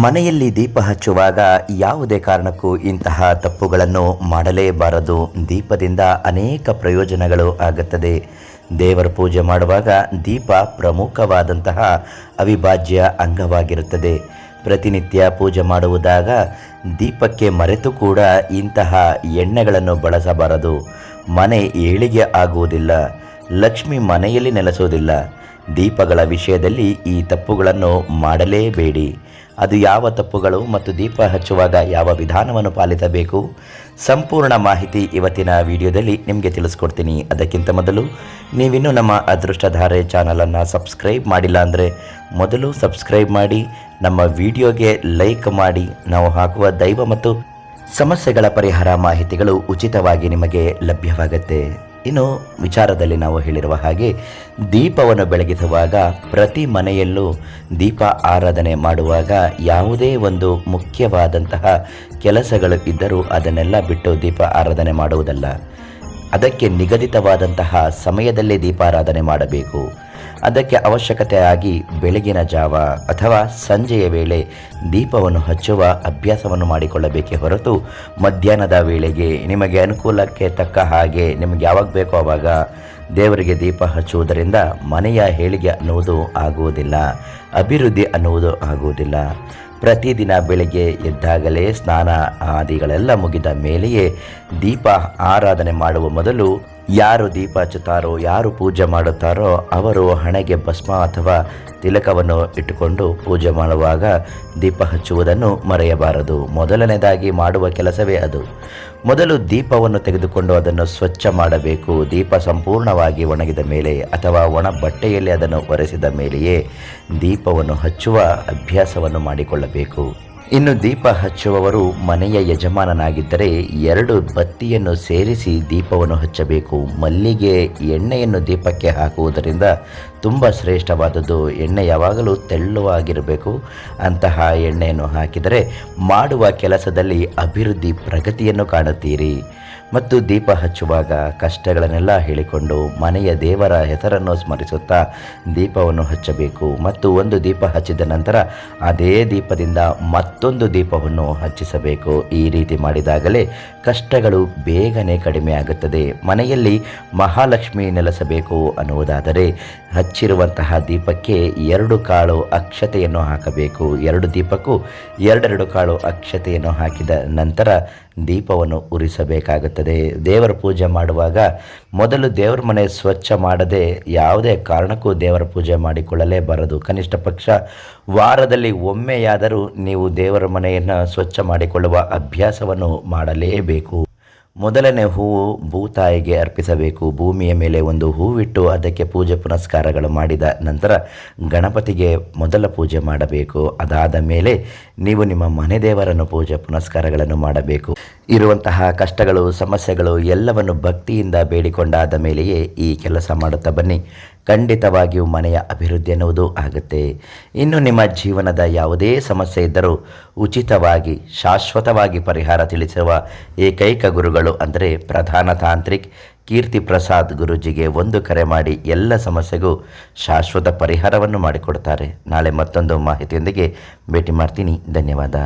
ಮನೆಯಲ್ಲಿ ದೀಪ ಹಚ್ಚುವಾಗ ಯಾವುದೇ ಕಾರಣಕ್ಕೂ ಇಂತಹ ತಪ್ಪುಗಳನ್ನು ಮಾಡಲೇಬಾರದು. ದೀಪದಿಂದ ಅನೇಕ ಪ್ರಯೋಜನಗಳು ಆಗುತ್ತದೆ. ದೇವರ ಪೂಜೆ ಮಾಡುವಾಗ ದೀಪ ಪ್ರಮುಖವಾದಂತಹ ಅವಿಭಾಜ್ಯ ಅಂಗವಾಗಿರುತ್ತದೆ. ಪ್ರತಿನಿತ್ಯ ಪೂಜೆ ಮಾಡುವುದಾಗ ದೀಪಕ್ಕೆ ಮರೆತು ಕೂಡ ಇಂತಹ ಎಣ್ಣೆಗಳನ್ನು ಬಳಸಬಾರದು. ಮನೆ ಏಳಿಗೆ ಆಗುವುದಿಲ್ಲ, ಲಕ್ಷ್ಮಿ ಮನೆಯಲ್ಲಿ ನೆಲೆಸೋದಿಲ್ಲ ದೀಪಗಳ ವಿಷಯದಲ್ಲಿ ಈ ತಪ್ಪುಗಳನ್ನು ಮಾಡಲೇಬೇಡಿ. ಅದು ಯಾವ ತಪ್ಪುಗಳು ಮತ್ತು ದೀಪ ಹಚ್ಚುವಾಗ ಯಾವ ವಿಧಾನವನ್ನು ಪಾಲಿಸಬೇಕು? ಸಂಪೂರ್ಣ ಮಾಹಿತಿ ಇವತ್ತಿನ ವಿಡಿಯೋದಲ್ಲಿ ನಿಮಗೆ ತಿಳಿಸ್ಕೊಡ್ತೀನಿ. ಅದಕ್ಕಿಂತ ಮೊದಲು ನೀವಿನ್ನೂ ನಮ್ಮ ಅದೃಷ್ಟಧಾರೆ ಚಾನಲನ್ನು ಸಬ್ಸ್ಕ್ರೈಬ್ ಮಾಡಿಲ್ಲ ಅಂದರೆ ಮೊದಲು ಸಬ್ಸ್ಕ್ರೈಬ್ ಮಾಡಿ, ನಮ್ಮ ವಿಡಿಯೋಗೆ ಲೈಕ್ ಮಾಡಿ, ನಾವು ಹಾಕುವ ದೈವ ಮತ್ತು ಸಮಸ್ಯೆಗಳ ಪರಿಹಾರ ಮಾಹಿತಿಗಳು ಉಚಿತವಾಗಿ ನಿಮಗೆ ಲಭ್ಯವಾಗುತ್ತೆ. ಇನ್ನು ವಿಚಾರದಲ್ಲಿ ನಾವು ಹೇಳಿರುವ ಹಾಗೆ, ದೀಪವನ್ನು ಬೆಳಗಿಸುವಾಗ ಪ್ರತಿ ಮನೆಯಲ್ಲೂ ದೀಪ ಆರಾಧನೆ ಮಾಡುವಾಗ ಯಾವುದೇ ಒಂದು ಮುಖ್ಯವಾದಂತಹ ಕೆಲಸಗಳು ಇದ್ದರೂ ಅದನ್ನೆಲ್ಲ ಬಿಟ್ಟು ದೀಪ ಆರಾಧನೆ ಮಾಡುವುದಲ್ಲ. ಅದಕ್ಕೆ ನಿಗದಿತವಾದಂತಹ ಸಮಯದಲ್ಲೇ ದೀಪಾರಾಧನೆ ಮಾಡಬೇಕು. ಅದಕ್ಕೆ ಅವಶ್ಯಕತೆಯಾಗಿ ಬೆಳಗಿನ ಜಾವ ಅಥವಾ ಸಂಜೆಯ ವೇಳೆ ದೀಪವನ್ನು ಹಚ್ಚುವ ಅಭ್ಯಾಸವನ್ನು ಮಾಡಿಕೊಳ್ಳಬೇಕೇ ಹೊರತು ಮಧ್ಯಾಹ್ನದ ವೇಳೆಗೆ ನಿಮಗೆ ಅನುಕೂಲಕ್ಕೆ ತಕ್ಕ ಹಾಗೆ ನಿಮಗೆ ಯಾವಾಗ ಬೇಕೋ ಆವಾಗ ದೇವರಿಗೆ ದೀಪ ಹಚ್ಚುವುದರಿಂದ ಮನೆಯ ಹೇಳಿಗೆ ಅನ್ನುವುದು ಆಗುವುದಿಲ್ಲ, ಅಭಿವೃದ್ಧಿ ಅನ್ನುವುದು ಆಗುವುದಿಲ್ಲ. ಪ್ರತಿದಿನ ಬೆಳಿಗ್ಗೆ ಎದ್ದಾಗಲೇ ಸ್ನಾನ ಆದಿಗಳೆಲ್ಲ ಮುಗಿದ ಮೇಲೆಯೇ ದೀಪ ಆರಾಧನೆ ಮಾಡುವ ಮೊದಲು ಯಾರು ದೀಪ ಹಚ್ಚುತ್ತಾರೋ, ಯಾರು ಪೂಜೆ ಮಾಡುತ್ತಾರೋ ಅವರು ಹಣೆಗೆ ಭಸ್ಮ ಅಥವಾ ತಿಲಕವನ್ನು ಇಟ್ಟುಕೊಂಡು ಪೂಜೆ ಮಾಡುವಾಗ ದೀಪ ಹಚ್ಚುವುದನ್ನು ಮರೆಯಬಾರದು. ಮೊದಲನೇದಾಗಿ ಮಾಡುವ ಕೆಲಸವೇ ಅದು. ಮೊದಲು ದೀಪವನ್ನು ತೆಗೆದುಕೊಂಡು ಅದನ್ನು ಸ್ವಚ್ಛ ಮಾಡಬೇಕು. ದೀಪ ಸಂಪೂರ್ಣವಾಗಿ ಒಣಗಿದ ಮೇಲೆ ಅಥವಾ ಒಣ ಬಟ್ಟೆಯಲ್ಲಿ ಅದನ್ನು ಒರೆಸಿದ ಮೇಲೆಯೇ ದೀಪವನ್ನು ಹಚ್ಚುವ ಅಭ್ಯಾಸವನ್ನು ಮಾಡಿಕೊಳ್ಳಬೇಕು. ಇನ್ನು ದೀಪ ಹಚ್ಚುವವರು ಮನೆಯ ಯಜಮಾನನಾಗಿದ್ದರೆ ಎರಡು ಬತ್ತಿಯನ್ನು ಸೇರಿಸಿ ದೀಪವನ್ನು ಹಚ್ಚಬೇಕು. ಮಲ್ಲಿಗೆ ಎಣ್ಣೆಯನ್ನು ದೀಪಕ್ಕೆ ಹಾಕುವುದರಿಂದ ತುಂಬ ಶ್ರೇಷ್ಠವಾದದ್ದು. ಎಣ್ಣೆ ಯಾವಾಗಲೂ ತೆಳ್ಳುವಾಗಿರಬೇಕು. ಅಂತಹ ಎಣ್ಣೆಯನ್ನು ಹಾಕಿದರೆ ಮಾಡುವ ಕೆಲಸದಲ್ಲಿ ಅಭಿವೃದ್ಧಿ ಪ್ರಗತಿಯನ್ನು ಕಾಣುತ್ತೀರಿ. ಮತ್ತು ದೀಪ ಹಚ್ಚುವಾಗ ಕಷ್ಟಗಳನ್ನೆಲ್ಲ ಹೇಳಿಕೊಂಡು ಮನೆಯ ದೇವರ ಹೆಸರನ್ನು ಸ್ಮರಿಸುತ್ತಾ ದೀಪವನ್ನು ಹಚ್ಚಬೇಕು. ಮತ್ತು ಒಂದು ದೀಪ ಹಚ್ಚಿದ ನಂತರ ಅದೇ ದೀಪದಿಂದ ಮತ್ತೊಂದು ದೀಪವನ್ನು ಹಚ್ಚಿಸಬೇಕು. ಈ ರೀತಿ ಮಾಡಿದಾಗಲೇ ಕಷ್ಟಗಳು ಬೇಗನೆ ಕಡಿಮೆ ಆಗುತ್ತದೆ. ಮನೆಯಲ್ಲಿ ಮಹಾಲಕ್ಷ್ಮಿ ನೆಲೆಸಬೇಕು ಅನ್ನುವುದಾದರೆ ಹಚ್ಚಿರುವಂತಹ ದೀಪಕ್ಕೆ ಎರಡು ಕಾಳು ಅಕ್ಷತೆಯನ್ನು ಹಾಕಬೇಕು. ಎರಡು ದೀಪಕ್ಕೂ ಎರಡೆರಡು ಕಾಳು ಅಕ್ಷತೆಯನ್ನು ಹಾಕಿದ ನಂತರ ದೀಪವನ್ನು ಉರಿಸಬೇಕಾಗುತ್ತದೆ. ದೇವರ ಪೂಜೆ ಮಾಡುವಾಗ ಮೊದಲು ದೇವರ ಮನೆ ಸ್ವಚ್ಛ ಮಾಡದೆ ಯಾವುದೇ ಕಾರಣಕ್ಕೂ ದೇವರ ಪೂಜೆ ಮಾಡಿಕೊಳ್ಳಲೇಬಾರದು. ಕನಿಷ್ಠ ಪಕ್ಷ, ವಾರದಲ್ಲಿ ಒಮ್ಮೆಯಾದರೂ ನೀವು ದೇವರ ಮನೆಯನ್ನು ಸ್ವಚ್ಛ ಮಾಡಿಕೊಳ್ಳುವ ಅಭ್ಯಾಸವನ್ನು ಮಾಡಲೇಬೇಕು. ಮೊದಲನೇ ಹೂವು ಭೂತಾಯಿಗೆ ಅರ್ಪಿಸಬೇಕು. ಭೂಮಿಯ ಮೇಲೆ ಒಂದು ಹೂವಿಟ್ಟು ಅದಕ್ಕೆ ಪೂಜೆ ಪುನಸ್ಕಾರಗಳು ಮಾಡಿದ ನಂತರ ಗಣಪತಿಗೆ ಮೊದಲ ಪೂಜೆ ಮಾಡಬೇಕು. ಅದಾದ ಮೇಲೆ ನೀವು ನಿಮ್ಮ ಮನೆ ದೇವರನ್ನು ಪೂಜೆ ಪುನಸ್ಕಾರಗಳನ್ನು ಮಾಡಬೇಕು. ಇರುವಂತಹ ಕಷ್ಟಗಳು, ಸಮಸ್ಯೆಗಳು ಎಲ್ಲವನ್ನು ಭಕ್ತಿಯಿಂದ ಬೇಡಿಕೊಂಡಾದ ಮೇಲೆಯೇ ಈ ಕೆಲಸ ಮಾಡುತ್ತಾ ಬನ್ನಿ. ಖಂಡಿತವಾಗಿಯೂ ಮನೆಯ ಅಭಿವೃದ್ಧಿ ಎನ್ನುವುದು ಆಗುತ್ತೆ. ಇನ್ನು ನಿಮ್ಮ ಜೀವನದ ಯಾವುದೇ ಸಮಸ್ಯೆ ಇದ್ದರೂ ಉಚಿತವಾಗಿ, ಶಾಶ್ವತವಾಗಿ ಪರಿಹಾರ ತಿಳಿಸುವ ಏಕೈಕ ಗುರುಗಳು ಅಂದರೆ ಪ್ರಧಾನ ತಾಂತ್ರಿಕ್ ಕೀರ್ತಿ ಪ್ರಸಾದ್ ಗುರೂಜಿಗೆ ಒಂದು ಕರೆ ಮಾಡಿ ಎಲ್ಲ ಸಮಸ್ಯೆಗೂ ಶಾಶ್ವತ ಪರಿಹಾರವನ್ನು ಮಾಡಿಕೊಡ್ತಾರೆ. ನಾಳೆ ಮತ್ತೊಂದು ಮಾಹಿತಿಯೊಂದಿಗೆ ಭೇಟಿ ಮಾಡ್ತೀನಿ. ಧನ್ಯವಾದ.